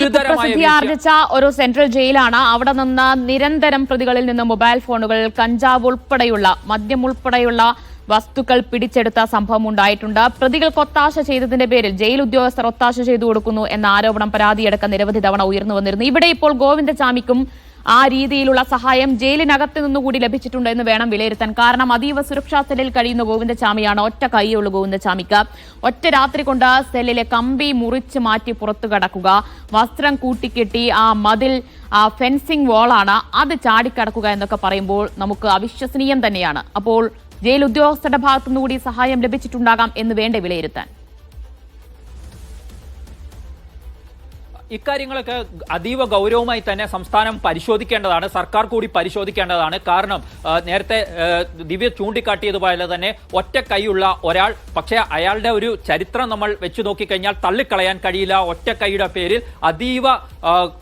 ഗുരുതരമായ പ്രസിദ്ധി ആർജിച്ച ഒരു സെൻട്രൽ ജയിലാണ് അവിടെ നിന്ന് നിരന്തരം പ്രതികളിൽ നിന്ന് മൊബൈൽ ഫോണുകൾ കഞ്ചാവ് ഉൾപ്പെടെയുള്ള മദ്യം ഉൾപ്പെടെയുള്ള വസ്തുക്കൾ പിടിച്ചെടുത്ത സംഭവം ഉണ്ടായിട്ടുണ്ട്. പ്രതികൾക്ക് ഒത്താശ ചെയ്തതിന്റെ പേരിൽ ജയിൽ ഉദ്യോഗസ്ഥർ ഒത്താശ ചെയ്തു കൊടുക്കുന്നു എന്ന ആരോപണം പരാതിയടക്കം നിരവധി തവണ ഉയർന്നു വന്നിരുന്നു. ഇവിടെ ഇപ്പോൾ ഗോവിന്ദചാമിക്കും ആ രീതിയിലുള്ള സഹായം ജയിലിനകത്ത് നിന്നുകൂടി ലഭിച്ചിട്ടുണ്ട് എന്ന് വേണം വിലയിരുത്താൻ. കാരണം അതീവ സുരക്ഷാ സെല്ലിൽ കഴിയുന്ന ഗോവിന്ദചാമിയാണ് ഒറ്റ കൈയുള്ള ഗോവിന്ദചാമിക്ക് ഒറ്റ രാത്രി കൊണ്ട് സെല്ലിലെ കമ്പി മുറിച്ച് മാറ്റി പുറത്തു കടക്കുക. വസ്ത്രം കൂട്ടിക്കെട്ടി ആ മതിൽ ആ ഫെൻസിംഗ് വാളാണ് അത് ചാടിക്കടക്കുക എന്നൊക്കെ പറയുമ്പോൾ നമുക്ക് അവിശ്വസനീയം തന്നെയാണ്. അപ്പോൾ ജയിൽ ഉദ്യോഗസ്ഥരുടെ ഭാഗത്തുനിന്നുകൂടി സഹായം ലഭിച്ചിട്ടുണ്ടാകാം എന്ന് വേണ്ട വിലയിരുത്താൻ? ഇക്കാര്യങ്ങളൊക്കെ അതീവ ഗൗരവമായി തന്നെ സംസ്ഥാനം പരിശോധിക്കേണ്ടതാണ് സർക്കാർ കൂടി പരിശോധിക്കേണ്ടതാണ്. കാരണം നേരത്തെ ദിവ്യ ചൂണ്ടിക്കാട്ടിയതുപോലെ തന്നെ ഒറ്റ കൈയുള്ള ഒരാൾ പക്ഷേ അയാളുടെ ഒരു ചരിത്രം നമ്മൾ വെച്ച് നോക്കിക്കഴിഞ്ഞാൽ തള്ളിക്കളയാൻ കഴിയില്ല. ഒറ്റ കൈയുടെ പേരിൽ അതീവ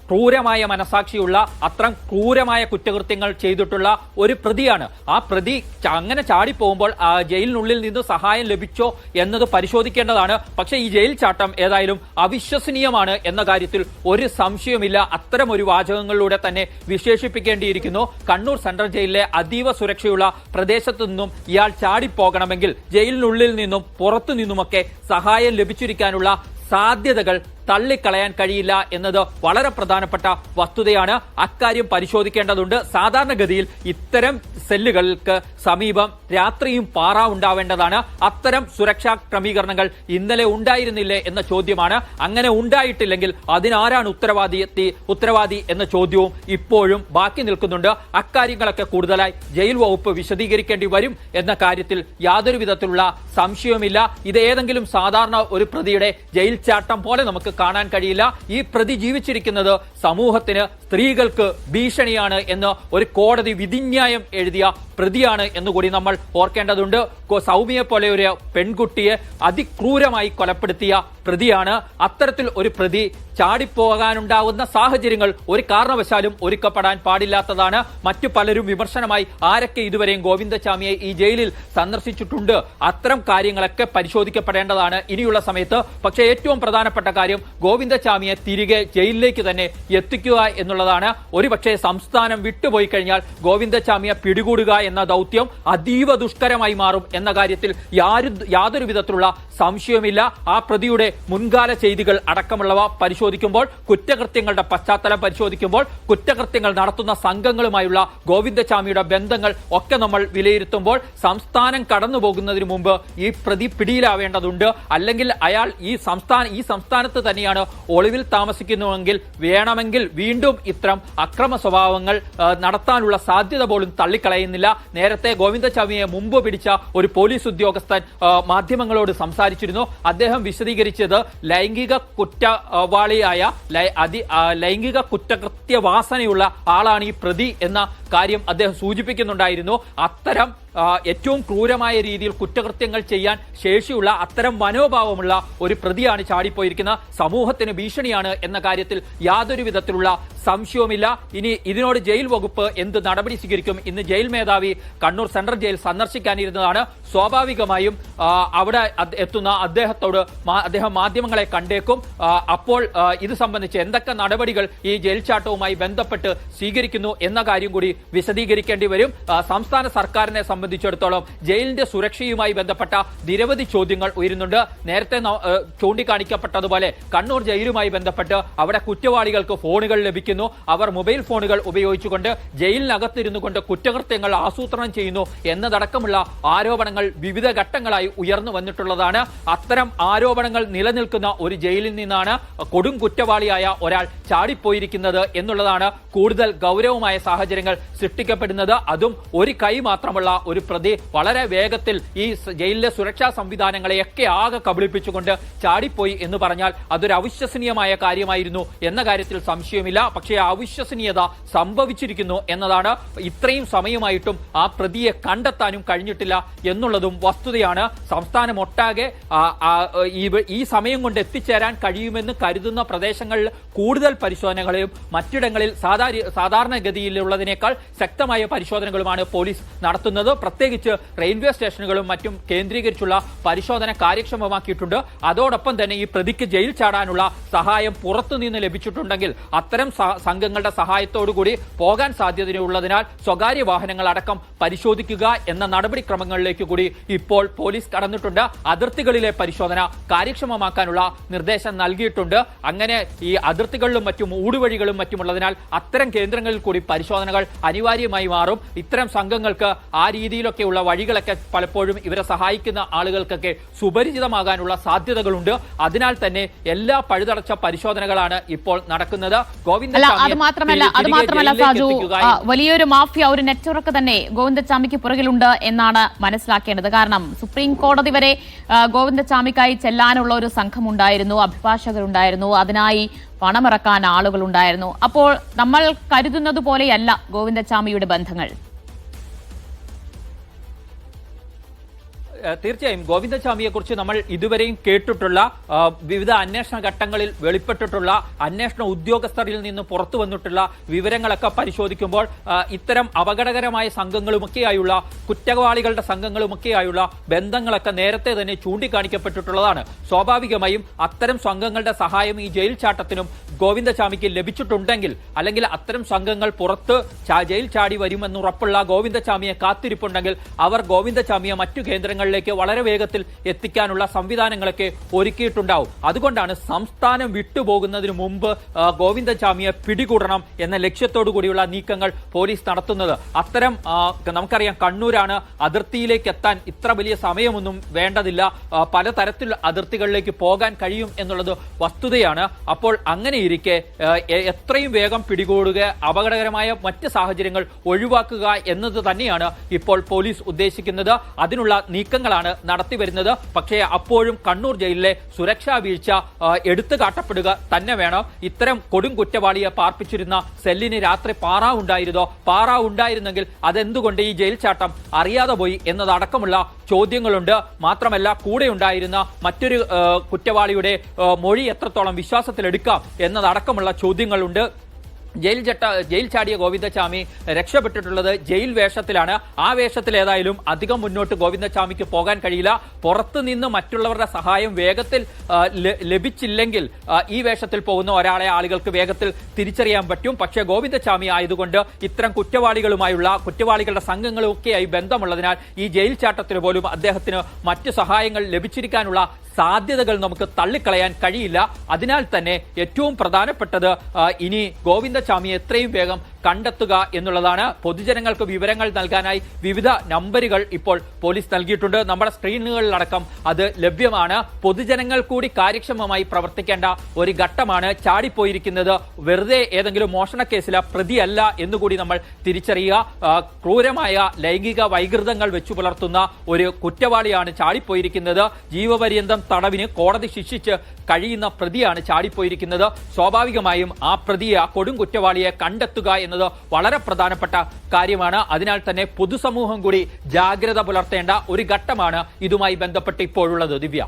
ക്രൂരമായ മനസാക്ഷിയുള്ള അത്രം ക്രൂരമായ കുറ്റകൃത്യങ്ങൾ ചെയ്തിട്ടുള്ള ഒരു പ്രതിയാണ്. ആ പ്രതി അങ്ങനെ ചാടിപ്പോകുമ്പോൾ ജയിലിനുള്ളിൽ നിന്ന് സഹായം ലഭിച്ചോ എന്നത് പരിശോധിക്കേണ്ടതാണ്. പക്ഷേ ഈ ജയിൽ ചാട്ടം ഏതായാലും അവിശ്വസനീയമാണ് എന്ന കാര്യത്തിൽ ഒരു സംശയവുമില്ല. അത്തരം ഒരു വാചകങ്ങളിലൂടെ തന്നെ വിശേഷിപ്പിക്കേണ്ടിയിരിക്കുന്നു. കണ്ണൂർ സെൻട്രൽ ജയിലിലെ അതീവ സുരക്ഷയുള്ള പ്രദേശത്തു നിന്നും ഇയാൾ ചാടിപ്പോകണമെങ്കിൽ ജയിലിനുള്ളിൽ നിന്നും പുറത്തു നിന്നുമൊക്കെ സഹായം ലഭിച്ചിരിക്കാനുള്ള സാധ്യതകൾ തള്ളിക്കളയാൻ കഴിയില്ല എന്നത് വളരെ പ്രധാനപ്പെട്ട വസ്തുതയാണ്. അക്കാര്യം പരിശോധിക്കേണ്ടതുണ്ട്. സാധാരണഗതിയിൽ ഇത്തരം സെല്ലുകൾക്ക് സമീപം രാത്രിയും പാറ ഉണ്ടാവേണ്ടതാണ്. അത്തരം സുരക്ഷാ ക്രമീകരണങ്ങൾ ഇന്നലെ ഉണ്ടായിരുന്നില്ലേ എന്ന ചോദ്യമാണ്. അങ്ങനെ ഉണ്ടായിട്ടില്ലെങ്കിൽ അതിനാരാണ് ഉത്തരവാദി എത്തി ഉത്തരവാദി എന്ന ചോദ്യവും ഇപ്പോഴും ബാക്കി നിൽക്കുന്നുണ്ട്. അക്കാര്യങ്ങളൊക്കെ കൂടുതലായി ജയിൽ വകുപ്പ് വിശദീകരിക്കേണ്ടി വരും എന്ന കാര്യത്തിൽ യാതൊരു വിധത്തിലുള്ള സംശയവുമില്ല. ഇത് ഏതെങ്കിലും സാധാരണ ഒരു പ്രതിയുടെ ജയിൽ ചാട്ടം പോലെ നമുക്ക് കാണാൻ കഴിയില്ല. ഈ പ്രതി ജീവിച്ചിരിക്കുന്നത് സമൂഹത്തിന് സ്ത്രീകൾക്ക് ഭീഷണിയാണ് എന്ന് ഒരു കോടതി വിധിന്യായം എഴുതിയ പ്രതിയാണ് എന്നുകൂടി നമ്മൾ ഓർക്കേണ്ടതുണ്ട്. സൗമ്യയെ പോലെ ഒരു പെൺകുട്ടിയെ അതിക്രൂരമായി കൊലപ്പെടുത്തിയ പ്രതിയാണ്. അത്തരത്തിൽ ഒരു പ്രതി ചാടിപ്പോകാനുണ്ടാകുന്ന സാഹചര്യങ്ങൾ ഒരു കാരണവശാലും ഒരുക്കപ്പെടാൻ പാടില്ലാത്തതാണ്. മറ്റു പലരും വിമർശനമായി ആരൊക്കെ ഇതുവരെയും ഗോവിന്ദസ്വാമിയെ ഈ ജയിലിൽ സന്ദർശിച്ചിട്ടുണ്ട്. അത്തരം കാര്യങ്ങളൊക്കെ പരിശോധിക്കപ്പെടേണ്ടതാണ് ഇനിയുള്ള സമയത്ത്. പക്ഷേ ഏറ്റവും പ്രധാനപ്പെട്ട കാര്യം ഗോവിന്ദസ്വാമിയെ തിരികെ ജയിലിലേക്ക് തന്നെ എത്തിക്കുക എന്നുള്ളതാണ്. ഒരുപക്ഷെ സംസ്ഥാനം വിട്ടുപോയി കഴിഞ്ഞാൽ ഗോവിന്ദസ്വാമിയെ പിടികൂടുക എന്ന ദൗത്യം അതീവ ദുഷ്കരമായി മാറും എന്ന കാര്യത്തിൽ യാതൊരു വിധത്തിലുള്ള സംശയവുമില്ല. ആ പ്രതിയുടെ മുൻകാല ചെയ്തികൾ അടക്കമുള്ളവ പരിശോധിക്കുമ്പോൾ കുറ്റകൃത്യങ്ങളുടെ പശ്ചാത്തലം പരിശോധിക്കുമ്പോൾ കുറ്റകൃത്യങ്ങൾ നടത്തുന്ന സംഘങ്ങളുമായുള്ള ഗോവിന്ദചാമിയുടെ ബന്ധങ്ങൾ ഒക്കെ നമ്മൾ വിലയിരുത്തുമ്പോൾ സംസ്ഥാനം കടന്നു പോകുന്നതിന് മുമ്പ് ഈ പ്രതി പിടിയിലാവേണ്ടതുണ്ട്. അല്ലെങ്കിൽ അയാൾ ഈ സംസ്ഥാന ഈ സംസ്ഥാനത്ത് തന്നെയാണ് ഒളിവിൽ താമസിക്കുന്നുവെങ്കിൽ വേണമെങ്കിൽ വീണ്ടും ഇത്തരം അക്രമ സ്വഭാവങ്ങൾ നടത്താനുള്ള സാധ്യത പോലും തള്ളിക്കളയുന്നില്ല. നേരത്തെ ഗോവിന്ദചാമിയെ മുമ്പ് പിടിച്ച ഒരു പോലീസ് ഉദ്യോഗസ്ഥൻ മാധ്യമങ്ങളോട് സംസാരിച്ചിരുന്നു. അദ്ദേഹം വിശദീകരിച്ചത് ലൈംഗിക കുറ്റവാളിയായ അതി ലൈംഗിക കുറ്റകൃത്യ വാസനയുള്ള ആളാണ് ഈ പ്രതി എന്ന കാര്യം അദ്ദേഹം സൂചിപ്പിക്കുന്നുണ്ടായിരുന്നു. അത്തരം ഏറ്റവും ക്രൂരമായ രീതിയിൽ കുറ്റകൃത്യങ്ങൾ ചെയ്യാൻ ശേഷിയുള്ള അത്തരം മനോഭാവമുള്ള ഒരു പ്രതിയാണ് ചാടിപ്പോയിരിക്കുന്ന സമൂഹത്തിന് ഭീഷണിയാണ് എന്ന കാര്യത്തിൽ യാതൊരു വിധത്തിലുള്ള സംശയവുമില്ല. ഇനി ഇതിനോട് ജയിൽ വകുപ്പ് എന്ത് നടപടി സ്വീകരിക്കും? ഇന്ന് ജയിൽ മേധാവി കണ്ണൂർ സെൻട്രൽ ജയിൽ സന്ദർശിക്കാനിരുന്നതാണ്. സ്വാഭാവികമായും അവിടെ എത്തുന്ന അദ്ദേഹത്തോട് അദ്ദേഹം മാധ്യമങ്ങളെ കണ്ടേക്കും. അപ്പോൾ ഇത് സംബന്ധിച്ച് എന്തൊക്കെ നടപടികൾ ഈ ജയിൽ ചാട്ടവുമായി ബന്ധപ്പെട്ട് സ്വീകരിക്കുന്നു എന്ന കാര്യം കൂടി വിശദീകരിക്കേണ്ടി വരും. സംസ്ഥാന സർക്കാരിനെ സംബന്ധിച്ചിടത്തോളം ജയിലിന്റെ സുരക്ഷയുമായി ബന്ധപ്പെട്ട നിരവധി ചോദ്യങ്ങൾ ഉയരുന്നുണ്ട്. നേരത്തെ ചൂണ്ടിക്കാണിക്കപ്പെട്ടതുപോലെ കണ്ണൂർ ജയിലുമായി ബന്ധപ്പെട്ട് അവിടെ കുറ്റവാളികൾക്ക് ഫോണുകൾ ലഭിക്കുന്നു. അവർ മൊബൈൽ ഫോണുകൾ ഉപയോഗിച്ചുകൊണ്ട് ജയിലിനകത്തിരുന്നു കൊണ്ട് കുറ്റകൃത്യങ്ങൾ ആസൂത്രണം ചെയ്യുന്നു എന്നതടക്കമുള്ള ആരോപണങ്ങൾ വിവിധ ഘട്ടങ്ങളായി ഉയർന്നു വന്നിട്ടുള്ളതാണ്. അത്തരം ആരോപണങ്ങൾ നിലനിൽക്കുന്ന ഒരു ജയിലിൽ നിന്നാണ് കൊടും കുറ്റവാളിയായ ഒരാൾ ചാടിപ്പോയിരിക്കുന്നത് എന്നുള്ളതാണ് കൂടുതൽ ഗൗരവമായ സാഹചര്യങ്ങൾ സൃഷ്ടിക്കപ്പെടുന്നത്. അതും ഒരു കൈ മാത്രമുള്ള ഒരു പ്രതി വളരെ വേഗത്തിൽ ഈ ജയിലിലെ സുരക്ഷാ സംവിധാനങ്ങളെയൊക്കെ ആകെ കബളിപ്പിച്ചുകൊണ്ട് ചാടിപ്പോയി എന്ന് പറഞ്ഞാൽ അതൊരു അവിശ്വസനീയമായ കാര്യമായിരുന്നു എന്ന കാര്യത്തിൽ സംശയമില്ല. പക്ഷേ ആ അവിശ്വസനീയത സംഭവിച്ചിരിക്കുന്നു എന്നതാണ് ഇത്രയും സമയമായിട്ടും ആ പ്രതിയെ കണ്ടെത്താനും കഴിഞ്ഞിട്ടില്ല എന്നുള്ളതും വസ്തുതയാണ്. സംസ്ഥാനമൊട്ടാകെ ഈ സമയം കൊണ്ട് എത്തിച്ചേരാൻ കഴിയുമെന്ന് കരുതുന്ന പ്രദേശങ്ങളിൽ കൂടുതൽ പരിശോധനകളെയും മറ്റിടങ്ങളിൽ സാധാരണ സാധാരണഗതിയിലുള്ളതിനേക്കാൾ ശക്തമായ പരിശോധനകളുമാണ് പോലീസ് നടത്തുന്നത്. പ്രത്യേകിച്ച് റെയിൽവേ സ്റ്റേഷനുകളും മറ്റും കേന്ദ്രീകരിച്ചുള്ള പരിശോധന കാര്യക്ഷമമാക്കിയിട്ടുണ്ട്. അതോടൊപ്പം തന്നെ ഈ പ്രതിക്ക് ജയിൽ ചാടാനുള്ള സഹായം പുറത്തുനിന്ന് ലഭിച്ചിട്ടുണ്ടെങ്കിൽ അത്തരം സംഘങ്ങളുടെ സഹായത്തോടുകൂടി പോകാൻ സാധ്യതയുള്ളതിനാൽ സ്വകാര്യ വാഹനങ്ങൾ അടക്കം പരിശോധിക്കുക എന്ന നടപടിക്രമങ്ങളിലേക്ക് കൂടി ഇപ്പോൾ പോലീസ് കടന്നിട്ടുണ്ട്. അതിർത്തികളിലെ പരിശോധന കാര്യക്ഷമമാക്കാനുള്ള നിർദ്ദേശം നൽകിയിട്ടുണ്ട്. അങ്ങനെ ഈ അതിർത്തികളിലും മറ്റും ഊടുവഴികളും മറ്റുമുള്ളതിനാൽ അത്തരം കേന്ദ്രങ്ങളിൽ കൂടി പരിശോധനകൾ അനിവാര്യമായി മാറും. ഇത്തരം സംഘങ്ങൾക്ക് ആ രീതിയിലൊക്കെയുള്ള വഴികളൊക്കെ പലപ്പോഴും ഇവരെ സഹായിക്കുന്ന ആളുകൾക്കൊക്കെ സുപരിചിതമാകാനുള്ള സാധ്യതകളുണ്ട്. അതിനാൽ തന്നെ എല്ലാ പഴുതടച്ച പരിശോധനകളാണ് ഇപ്പോൾ നടക്കുന്നത്. ഗോവിന്ദ അത് മാത്രമല്ല അത് മാത്രമല്ല സാജു വലിയൊരു മാഫിയ ഒരു നെറ്റ്വർക്ക് തന്നെ ഗോവിന്ദച്ചാമിക്ക് പുറകിലുണ്ട് എന്നാണ് മനസ്സിലാക്കേണ്ടത്. കാരണം സുപ്രീം കോടതി വരെ ഗോവിന്ദച്ചാമിക്കായി ചെല്ലാനുള്ള ഒരു സംഘമുണ്ടായിരുന്നു അഭിഭാഷകരുണ്ടായിരുന്നു. അതിനായി പണമിറക്കാൻ ആളുകളുണ്ടായിരുന്നു. അപ്പോൾ നമ്മൾ കരുതുന്നത് പോലെയല്ല ഗോവിന്ദച്ചാമിയുടെ ബന്ധങ്ങൾ. തീർച്ചയായും ഗോവിന്ദസ്വാമിയെ കുറിച്ച് നമ്മൾ ഇതുവരെയും കേട്ടിട്ടുള്ള വിവിധ അന്വേഷണ ഘട്ടങ്ങളിൽ വെളിപ്പെട്ടിട്ടുള്ള അന്വേഷണ ഉദ്യോഗസ്ഥരിൽ നിന്ന് പുറത്തു വന്നിട്ടുള്ള വിവരങ്ങളൊക്കെ പരിശോധിക്കുമ്പോൾ ഇത്തരം അപകടകരമായ സംഘങ്ങളുമൊക്കെയായുള്ള കുറ്റവാളികളുടെ സംഘങ്ങളുമൊക്കെയായുള്ള ബന്ധങ്ങളൊക്കെ നേരത്തെ തന്നെ ചൂണ്ടിക്കാണിക്കപ്പെട്ടിട്ടുള്ളതാണ്. സ്വാഭാവികമായും അത്തരം സംഘങ്ങളുടെ സഹായം ഈ ജയിൽ ചാട്ടത്തിനും ഗോവിന്ദസ്വാമിക്ക് ലഭിച്ചിട്ടുണ്ടെങ്കിൽ അല്ലെങ്കിൽ അത്തരം സംഘങ്ങൾ പുറത്ത് ജയിൽ ചാടി വരുമെന്ന് ഉറപ്പുള്ള ഗോവിന്ദസ്വാമിയെ കാത്തിരിപ്പുണ്ടെങ്കിൽ അവർ ഗോവിന്ദസ്വാമിയെ മറ്റു കേന്ദ്രങ്ങളിലേക്ക് വളരെ വേഗത്തിൽ എത്തിക്കാനുള്ള സംവിധാനങ്ങളൊക്കെ ഒരുക്കിയിട്ടുണ്ടാവും. അതുകൊണ്ടാണ് സംസ്ഥാനം വിട്ടുപോകുന്നതിന് മുമ്പ് ഗോവിന്ദചാമിയെ പിടികൂടണം എന്ന ലക്ഷ്യത്തോടു കൂടിയുള്ള നീക്കങ്ങൾ പോലീസ് നടത്തുന്നത്. അത്തരം നമുക്കറിയാം കണ്ണൂരാണ് അതിർത്തിയിലേക്ക് എത്താൻ ഇത്ര വലിയ സമയമൊന്നും വേണ്ടതില്ല. പലതരത്തിലുള്ള അതിർത്തികളിലേക്ക് പോകാൻ കഴിയും എന്നുള്ളത് വസ്തുതയാണ്. അപ്പോൾ അങ്ങനെ ഇരിക്കെ എത്രയും വേഗം പിടികൂടുക അപകടകരമായ മറ്റ് സാഹചര്യങ്ങൾ ഒഴിവാക്കുക എന്നത് തന്നെയാണ് ഇപ്പോൾ പോലീസ് ഉദ്ദേശിക്കുന്നത്. അതിനുള്ള നീക്കങ്ങളാണ് നടത്തിവരുന്നത് പക്ഷേ അപ്പോഴും കണ്ണൂർ ജയിലിലെ സുരക്ഷാ വീഴ്ച എടുത്തു കാട്ടപ്പെടുക തന്നെ വേണം. ഇത്തരം കൊടും കുറ്റവാളിയെ പാർപ്പിച്ചിരുന്ന സെല്ലിന് രാത്രി പാറ ഉണ്ടായിരുന്നോ? പാറ ഉണ്ടായിരുന്നെങ്കിൽ അതെന്തുകൊണ്ട് ഈ ജയിൽ ചാട്ടം അറിയാതെ പോയി എന്നതടക്കമുള്ള ചോദ്യങ്ങളുണ്ട്. മാത്രമല്ല കൂടെ ഉണ്ടായിരുന്ന മറ്റൊരു കുറ്റവാളിയുടെ മൊഴി എത്രത്തോളം വിശ്വാസത്തിലെടുക്കാം എന്നതടക്കമുള്ള ചോദ്യങ്ങളുണ്ട്. ജയിൽ ചട്ട ജയിൽ ചാടിയ ഗോവിന്ദസ്വാമി രക്ഷപ്പെട്ടിട്ടുള്ളത് ജയിൽ വേഷത്തിലാണ്. ആ വേഷത്തിൽ ഏതായാലും അധികം മുന്നോട്ട് ഗോവിന്ദസ്വാമിക്ക് പോകാൻ കഴിയില്ല. പുറത്തുനിന്ന് മറ്റുള്ളവരുടെ സഹായം വേഗത്തിൽ ലഭിച്ചില്ലെങ്കിൽ ഈ വേഷത്തിൽ പോകുന്ന ഒരാളെ ആളുകൾക്ക് വേഗത്തിൽ തിരിച്ചറിയാൻ പറ്റും. പക്ഷേ ഗോവിന്ദസ്വാമി ആയതുകൊണ്ട് ഇത്തരം കുറ്റവാളികളുമായുള്ള കുറ്റവാളികളുടെ സംഘങ്ങളുമൊക്കെയായി ബന്ധമുള്ളതിനാൽ ഈ ജയിൽ ചാട്ടത്തിന് പോലും അദ്ദേഹത്തിന് മറ്റ് സഹായങ്ങൾ ലഭിച്ചിരിക്കാനുള്ള സാധ്യതകൾ നമുക്ക് തള്ളിക്കളയാൻ കഴിയില്ല. അതിനാൽ തന്നെ ഏറ്റവും പ്രധാനപ്പെട്ടത് ഇനി ഗോവിന്ദസ്വാമിയെ എത്രയും വേഗം കണ്ടെത്തുക എന്നുള്ളതാണ് പൊതുജനങ്ങൾക്ക് വിവരങ്ങൾ നൽകാനായി വിവിധ നമ്പറുകൾ ഇപ്പോൾ പോലീസ് നൽകിയിട്ടുണ്ട്. നമ്മുടെ സ്ക്രീനുകളിലടക്കം അത് ലഭ്യമാണ്. പൊതുജനങ്ങൾ കൂടി കാര്യക്ഷമമായി പ്രവർത്തിക്കേണ്ട ഒരു ഘട്ടമാണ് ചാടിപ്പോയിരിക്കുന്നത്. വെറുതെ ഏതെങ്കിലും മോഷണ കേസിലെ പ്രതിയല്ല എന്നുകൂടി നമ്മൾ തിരിച്ചറിയുക. ക്രൂരമായ ലൈംഗിക വൈകൃതങ്ങൾ വെച്ചു പുലർത്തുന്ന ഒരു കുറ്റവാളിയാണ് ചാടിപ്പോയിരിക്കുന്നത്. ജീവപര്യന്തം തടവിന് കോടതി ശിക്ഷിച്ച് കഴിയുന്ന പ്രതിയാണ് ചാടിപ്പോയിരിക്കുന്നത്. സ്വാഭാവികമായും ആ പ്രതിയെ ആ കൊടും കുറ്റവാളിയെ കണ്ടെത്തുക എന്നത് വളരെ പ്രധാനപ്പെട്ട കാര്യമാണ്. അതിനാൽ തന്നെ പൊതുസമൂഹം കൂടി ജാഗ്രത പുലർത്തേണ്ട ഒരു ഘട്ടമാണ് ഇതുമായി ബന്ധപ്പെട്ട് ഇപ്പോഴുള്ളത്. ദിവ്യ.